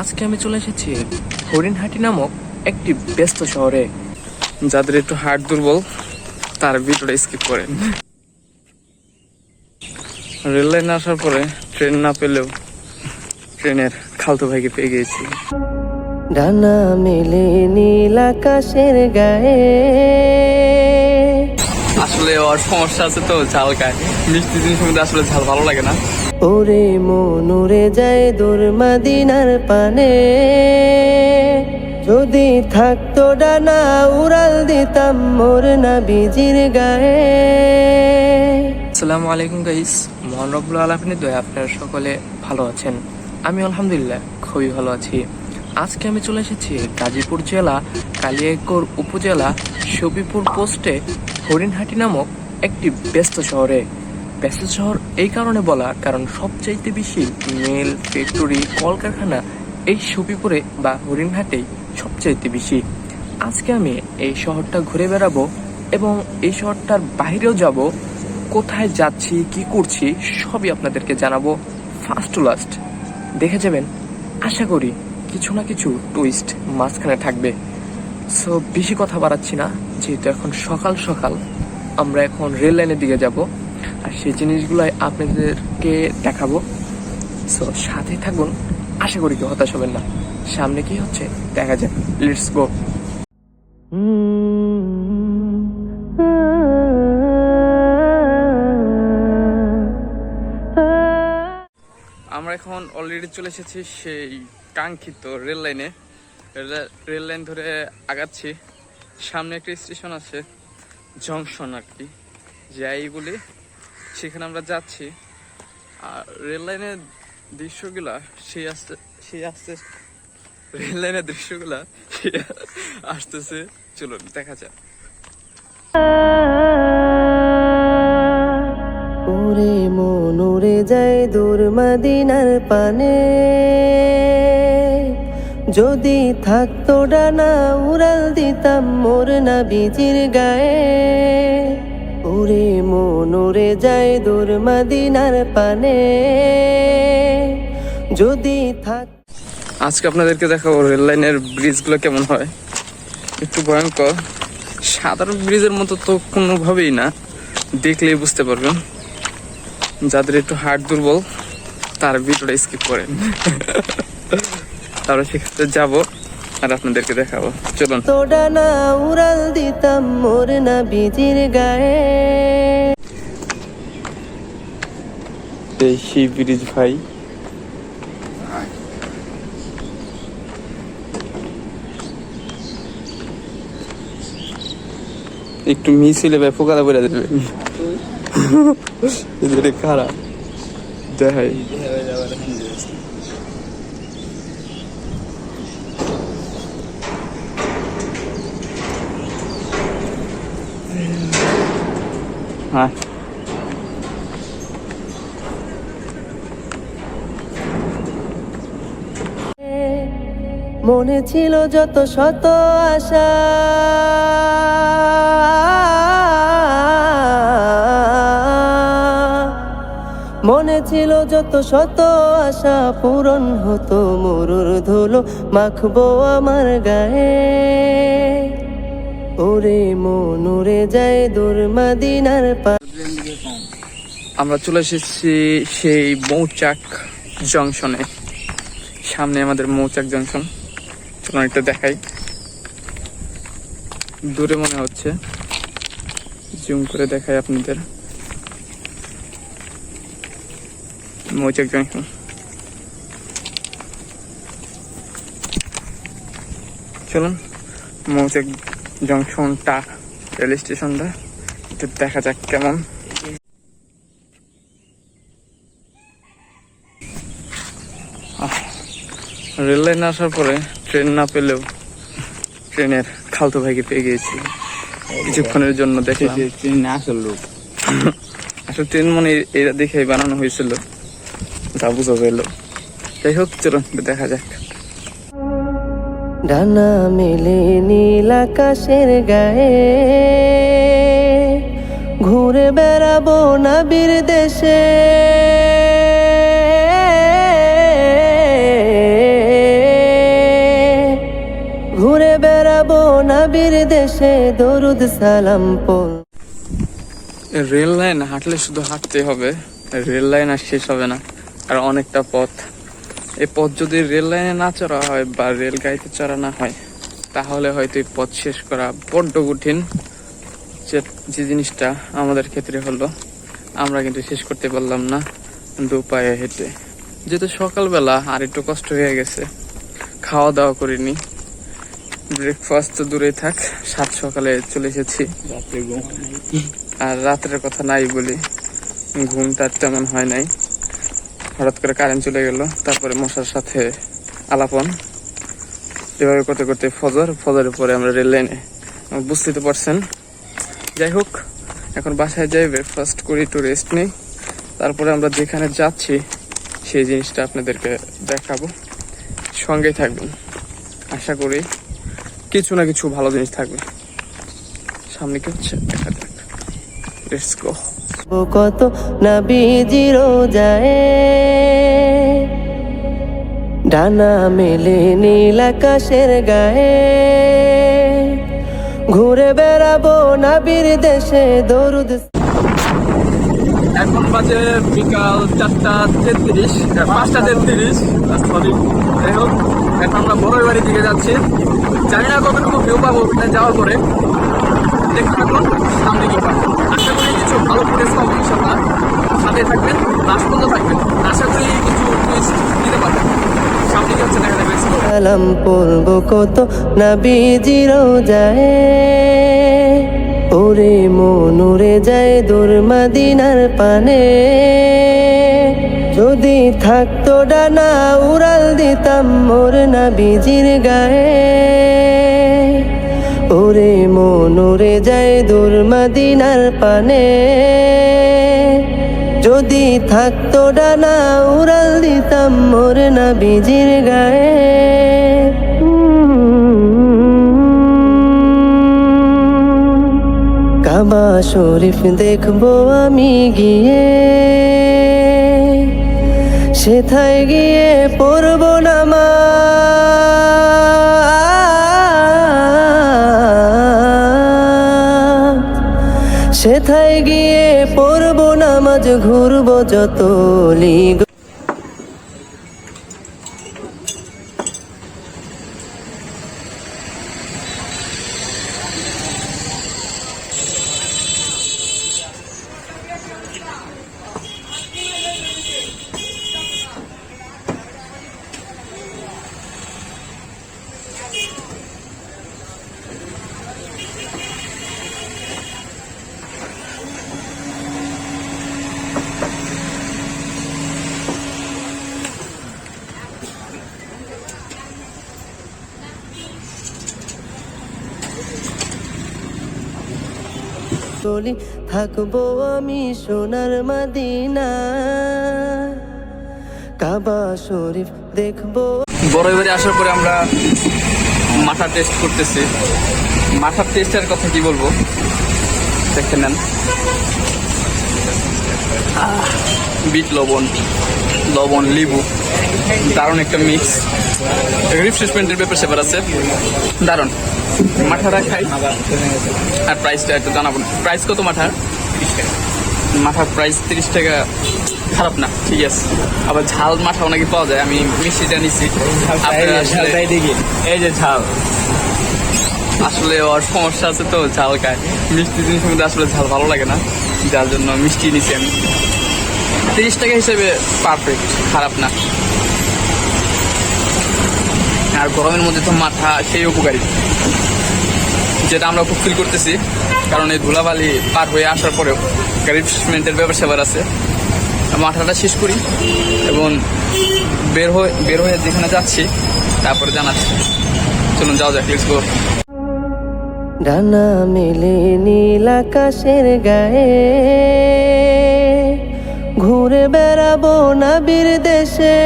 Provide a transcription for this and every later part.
আজকে আমি চলে এসেছি হরিণহাটি নামক একটি ব্যস্ত শহরে। যাদের একটু হার্ট দুর্বল, তার ভিডিওটা স্কিপ করেন রেল লাইনে আসার পরে ট্রেন না পেলেও ট্রেনের খালতো ভাইকে পেয়ে গিয়েছি। ডানা মেলে নীল আকাশের গায়ে। আসলে ওর সমস্যা আছে তো ঝাল খায়। মিষ্টি জিনিসের মধ্যে আসলে ঝাল ভালো লাগে না। ওরে মন উড়ে যায় দূর মাদিনার পানে। যদি থাকতো ডানা উড়াল দিতাম মোর না বিজির গায়ে। আসসালামু আলাইকুম গাইস মোহন রব্বুল আলমিনের দয়া আপনারা সকলে ভালো আছেন। আমি আলহামদুলিল্লাহ খুবই ভালো আছি। আজকে আমি চলে এসেছি গাজীপুর জেলা, কালিয়াকৈর উপজেলা সবিপুর পোস্টে হরিণহাটি নামক একটি ব্যস্ত শহরে। ব্যস্ত শহর এই কারণে বলা, কারণ সবচাইতে বেশি মিল, ফ্যাক্টরি, কলকারখানা এই সবিপুরে বা হরিণহাটেই সবচাইতে বেশি। আজকে আমি এই শহরটা ঘুরে বেড়াবো এবং এই শহরটার বাইরেও যাব, কোথায় যাচ্ছি, কি করছি, সবই আপনাদেরকে জানাব ফার্স্ট টু লাস্ট। দেখে যাবেন। আশা করি কিছু না কিছু টুইস্ট মাঝখানে থাকবে। সো বেশি কথা বাড়াচ্ছি না, যেহেতু এখন সকাল সকাল, আমরা এখন রেল লাইনের দিকে যাব, আর সেই জিনিসগুলোই আপনাদেরকে দেখাবো। সো সাথে থাকুন, আশা করি কেউ হতাশ হবেন না। সামনে কি হচ্ছে? দেখা যাক। লেটস গো আমরা এখন অলরেডি চলে এসেছি সেই কাঙ্ক্ষিত রেল লাইনে। রেল লাইন ধরে আগাচ্ছি। সামনে একটা স্টেশন আছে, জংশন আর কি। যাই বলি, সেখানে আমরা যাচ্ছি। আর রেল লাইনের দৃশ্যগুলা, সেই আসতে সেই আসতে, রেল লাইনের দৃশ্যগুলা আসতেছে। চলুন, দেখা যাক। ওরে মন উড়ে যায় দূর মাদিনার পানে। যদি থাকতো ডানা উড়াল দিতাম মোর না বিজির গায়ে। ওরে মন, উড়ে যায় দূর মাদিনার পানে। যদি থাক আজকে আপনাদেরকে দেখাবো রেল লাইনের ব্রিজগুলো কেমন হয়। একটু ভয়ঙ্কর। সাধারণ ব্রিজের মতো তো কোনোভাবেই না। দেখলেই বুঝতে পারবেন। যাদের একটু হার্ট দুর্বল, তার ভিডিওটা স্কিপ করেন। তারপরে সেক্ষেত্রে যাব আর আপনাদেরকে দেখাবো। চলুন। তো ডানা উড়াল দিতাম মোর না বিজির গায়ে। এই সেই ব্রিজ ভাই। একটু মিস হইলে ভাই ফোকালা বলে দেবে। খারাপ। দেখাই। হ্যাঁ। মনে ছিল যত শত আশা। মনে ছিল যত শত আশা পূরণ হতো, মরুর ধুলো মাখবো আমার গায়ে। ওরে মন উড়ে যায় দূর মাদিনার আমরা চলে এসেছি সেই মৌচাক জংশনে। সামনে আমাদের মৌচাক জংশন। চলুন একটু দেখাই। দূরে মনে হচ্ছে। জুম করে দেখাই আপনাদের। মৌচাক জংশন। চলুন, মৌচাক জংশনটা রেল স্টেশনটা একটু দেখা যাক কেমন। রেল লাইনে আসার পরে ট্রেন না পেলেও ট্রেনের খালতো ভাইকে পেয়ে গিয়েছি। কিছুক্ষণের জন্য দেখলাম। আসল লোক। আসলে ট্রেন মানে এরা দেখে বানানো হয়েছিল। যা বোঝা গেল যাই হোক চলুন দেখা যাক। ডানা মেলে নীল আকাশের গায়ে। ঘুরে বেড়াবো নাবির দেশে। ঘুরে বেড়াবো নাবির দেশে, দরুদ সালাম রেল লাইন হাঁটলে শুধু হাঁটতে হবে, রেল লাইন আর শেষ হবে না, আর অনেকটা পথ। এই পথ যদি রেল লাইনে না চড়া হয় বা রেল গাড়িতে চড়া না হয় তাহলে হয়তো এই পথ শেষ করা বড্ড কঠিন। যে যে জিনিসটা আমাদের ক্ষেত্রে হলো আমরা কিন্তু শেষ করতে পারলাম না দু পায়ে হেঁটে। যেহেতু সকালবেলা আর একটু কষ্ট হয়ে গেছে খাওয়া দাওয়া করিনি। ব্রেকফাস্ট তো দূরে থাক সাত সকালে চলে এসেছি। আর রাতের কথা নাই বলি ঘুমটা তেমন হয় নাই। হঠাৎ করে কারেন্ট চলে গেল, তারপরে মশার সাথে আলাপন। এভাবে করতে করতে ফজর, ফজরের পরে আমরা রেল লাইনে বুঝতে পারছেন। যাই হোক, এখন বাসায় যাই ব্রেকফাস্ট করি একটু রেস্ট নেই। তারপরে আমরা যেখানে যাচ্ছি, সেই জিনিসটা আপনাদেরকে দেখাবো। সঙ্গেই থাকবেন। আশা করি কিছু না কিছু ভালো জিনিস থাকবে। সামনে কি হচ্ছে? দেখা যাক। লেটস গো কত নাবিজির যায় ডানা মেলে নীল আকাশের গায়ে। ঘুরে বেড়াবো নাবির দেশে দরুদ। এখন বাজে বিকাল চারটা তেত্রিশ পাঁচটা তেত্রিশ সরি যাই হোক, এখন আমরা বড়ই বাড়ির দিকে যাচ্ছি। জানি না কতটুকু ভিউ পাবো, যাওয়ার পরে। দেখতে থাকুন সামনে পাবো আশা করি কিছু ভালো ফুটেজ পাবো ইনশাল্লাহ সাথে থাকবেন লাস্ট পর্যন্ত থাকবেন। আশা করি কিছু দিতে পারবেন। সামনে হচ্ছে দেখা যাবে সালাম কত যায় ওরে মনুরে যায় দূর পানে। যদি থাকতো ডানা উড়াল দিতাম মোর নাবিজির গায়ে। যায় দূর মাদিনার পানে। যদি থাকতো ডানা উড়াল দিতাম মোর না বিজির গায়ে। কাবা শরীফ দেখব আমি গিয়ে। সেথায় গিয়ে পড়ব নামাজ। সেথায় গিয়ে পড়ব নামাজ ঘুরবো যত লিগ চলি থাকব আমি সোনার মাদিনা। কাবা শরীফ দেখব। বড়ই বাড়ি আসার পরে আমরা মাথা টেস্ট করতেছি। মাথার টেস্টের কথা কি বলব? দেখে নেন। বিট লবণ লবণ, লেবু। দারুণ একটা মিক্স রিফ্রেশমেন্টের ব্যাপার স্যাপার আছে। দারুণ। মাথাটা খাই। আর প্রাইসটা একটু জানাব প্রাইস কত মাথার মাথার প্রাইস তিরিশ টাকা। খারাপ না ঠিক আছে। আবার ঝাল মাথাও নাকি পাওয়া যায় আমি মিষ্টিটা নিচ্ছি এই যে ঝাল। আসলে ওর সমস্যা আছে তো ঝাল খায়। মিষ্টি জিনিসের মধ্যে আসলে ঝাল ভালো লাগে না। যার জন্য মিষ্টি নিচ্ছি আমি। তিরিশ টাকা হিসেবে পারফেক্ট খারাপ না। আর গরমের মধ্যে তো মাথা সেই উপকারী। যেটা আমরা খুব ফিল করতেছি, কারণ এই ধুলাবালি পার হয়ে আসার পরেও রিফ্রেশমেন্টের ব্যাপার সেবার আছে। মাথাটা শেষ করি এবং বের হয়ে বের হয়ে যেখানে যাচ্ছি, তারপরে জানাচ্ছি। চলুন, যাওয়া যাক লেটস গো ডানা মেলে নীল আকাশের গায়ে, ঘুরে বেড়াবো নাবির দেশে।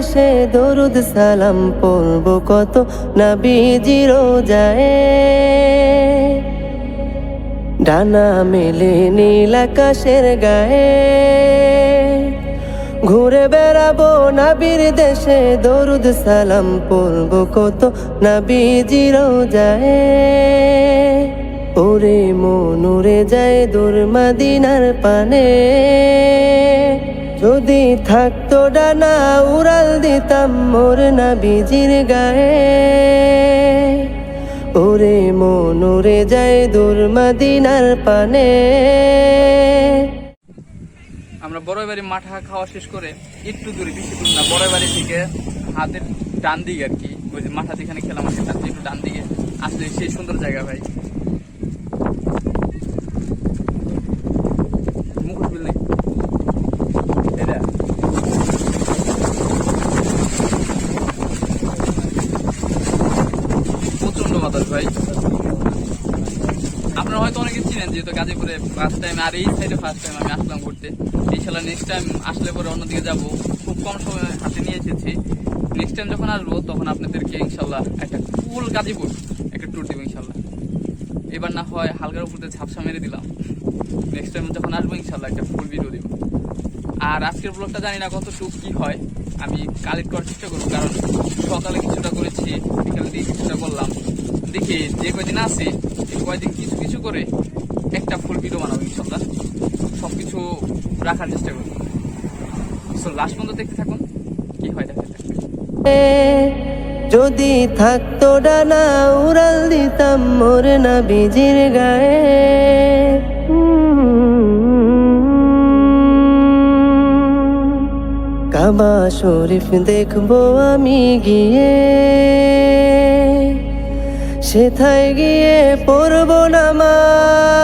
দেশে দরুদ সালাম পড়ব কত নাবিজিরও যায় ডানা মেলে নীল আকাশের গায়ে। ঘুরে বেড়াবো নাবির দেশে, দরুদ সালাম পড়ব কত নাবিজিরও যায় ওরে মনুরে যায় দূর মাদিনার পানে। যদি থাকতো ডানা উড়াল দিতাম মোর নাবিজির গায়ে। ওরে মনুরে যায় দূর মাদিনার পানে। আমরা বড় বাড়ি মাঠা খাওয়া শেষ করে একটু দূরে, বেশি দূর না বড় বাড়ি থেকে হাতের ডান দিকে আর কি, ওই যে মাঠা যেখানে খেলাম তার থেকে একটু ডান দিকে। আসলে সেই সুন্দর জায়গা ভাই মুকুট বিল্ডিং এটা প্রচণ্ড বাতাস ভাই আপনারা হয়তো অনেকে চিনেন যেহেতু গাজীপুরে ফার্স্ট টাইম আর এই সাইডে ফার্স্ট টাইম আমি আসলাম ঘুরতে। ইনশাল্লাহ নেক্সট টাইম আসলে পরে অন্যদিকে যাব। খুব কম সময় হাতে নিয়ে এসেছি। নেক্সট টাইম যখন আসব, তখন আপনাদেরকে ইনশাল্লাহ একটা ফুল গাজীপুর একটা ট্যুর দেবো ইনশাল্লাহ এবার না হয় হালকার উপর দিয়ে ঝাপসা মেরে দিলাম। নেক্সট টাইম যখন আসব ইনশাল্লাহ একটা ফুল ভিডিও দেবো। আর আজকের ব্লগটা জানি না কতটুকু কি হয়। আমি কালেক্ট করার চেষ্টা করব, কারণ সকালে কিছুটা করেছি বিকালে দিয়ে কিছুটা করলাম। দেখি, যে কয়দিন আছে কয়দিন কিছু কিছু করে একটা ফুল ভিডিও বানাবো ইনশাল্লাহ সব কিছু রাখার চেষ্টা করব। সো লাস্ট পর্যন্ত দেখতে থাকুন, কি হয় দেখা যদি থাকতো ডানা উড়াল দিতাম মোর না বিজির গায়ে কাবা শরীফ দেখব আমি গিয়ে। সেথায় গিয়ে পড়ব নামাজ